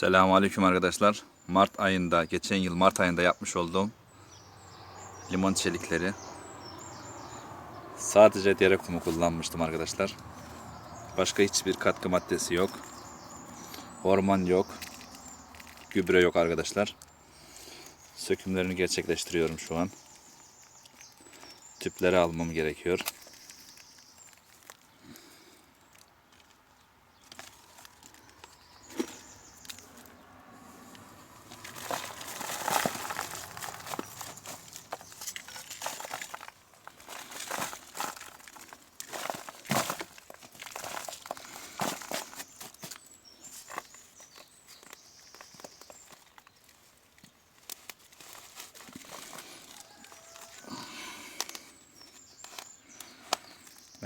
Selamun Aleyküm arkadaşlar. Mart ayında, geçen yıl Mart ayında yapmış olduğum limon çelikleri sadece dere kumu kullanmıştım arkadaşlar. Başka hiçbir katkı maddesi yok. Hormon yok. Gübre yok arkadaşlar. Sökümlerini gerçekleştiriyorum şu an. Tüpleri almam gerekiyor.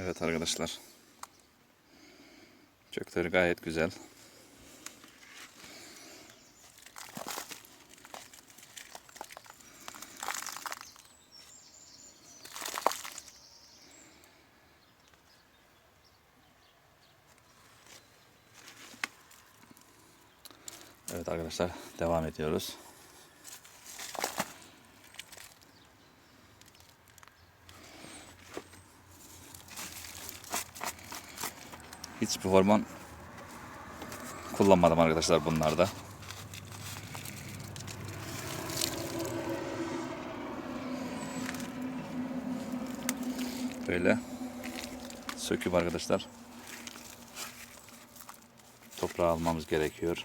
Evet arkadaşlar. Kökleri gayet güzel. Evet arkadaşlar devam ediyoruz. Hiçbir hormon kullanmadım arkadaşlar bunlarda. Böyle söküp arkadaşlar toprağı almamız gerekiyor.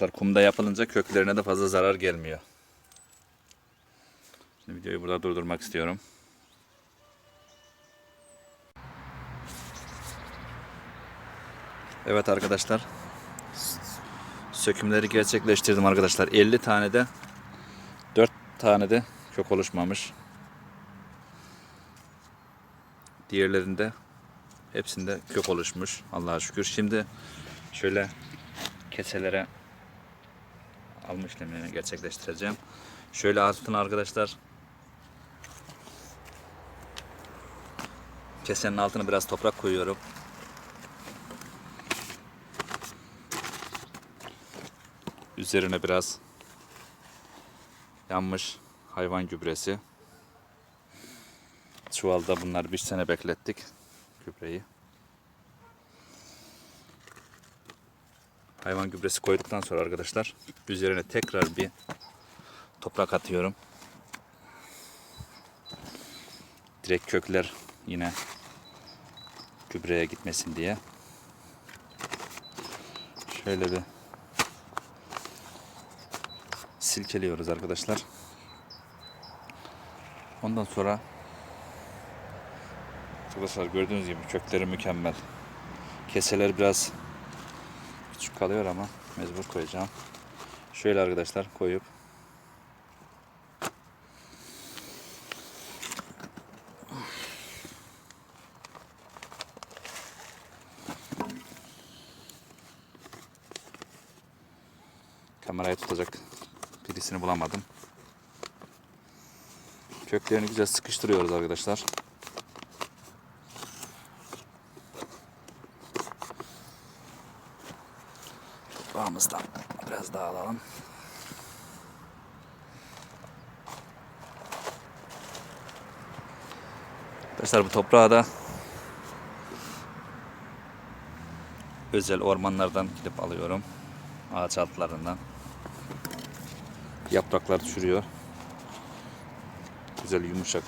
Arkadaşlar kumda yapılınca köklerine de fazla zarar gelmiyor. Şimdi videoyu burada durdurmak istiyorum. Evet arkadaşlar. Sökümleri gerçekleştirdim arkadaşlar. 50 tane de 4 tane de kök oluşmamış. Diğerlerinde hepsinde kök oluşmuş. Allah'a şükür. Şimdi şöyle keselere alma işlemlerini gerçekleştireceğim. Şöyle altına arkadaşlar kesenin altına biraz toprak koyuyorum. Üzerine biraz yanmış hayvan gübresi. Çuvalda bunlar bir sene beklettik gübreyi. Hayvan gübresi koyduktan sonra arkadaşlar üzerine tekrar bir toprak atıyorum. Direkt kökler yine gübreye gitmesin diye. Şöyle bir silkeliyoruz arkadaşlar. Ondan sonra arkadaşlar gördüğünüz gibi kökleri mükemmel. Keseler biraz kalıyor ama mecbur koyacağım. Şöyle arkadaşlar koyup kamerayı tutacak birisini bulamadım. Köklerini güzel sıkıştırıyoruz arkadaşlar. Toprağımızdan biraz daha alalım. Arkadaşlar bu toprağı da özel ormanlardan gidip alıyorum. Ağaç altlarından. Yapraklar çürüyor. Güzel yumuşak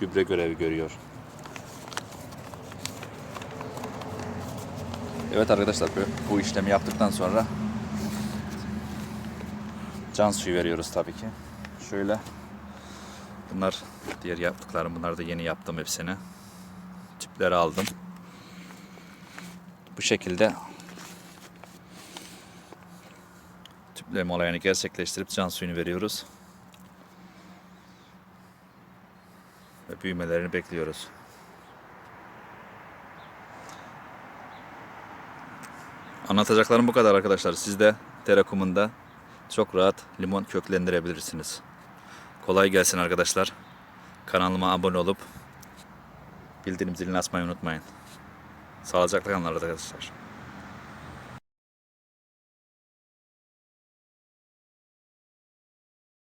gübre görevi görüyor. Evet arkadaşlar bu işlemi yaptıktan sonra Can suyu veriyoruz tabii ki. Şöyle. Bunlar diğer yaptıklarım. Bunlar da yeni yaptım hepsini. Tüpleri aldım. Bu şekilde tüpleme olayını gerçekleştirip can suyunu veriyoruz. Ve büyümelerini bekliyoruz. Anlatacaklarım bu kadar arkadaşlar. Siz de Terakum'un da çok rahat limon köklendirebilirsiniz. Kolay gelsin arkadaşlar. Kanalıma abone olup bildirim zilini açmayı unutmayın. Sağlıcakla kalın arkadaşlar.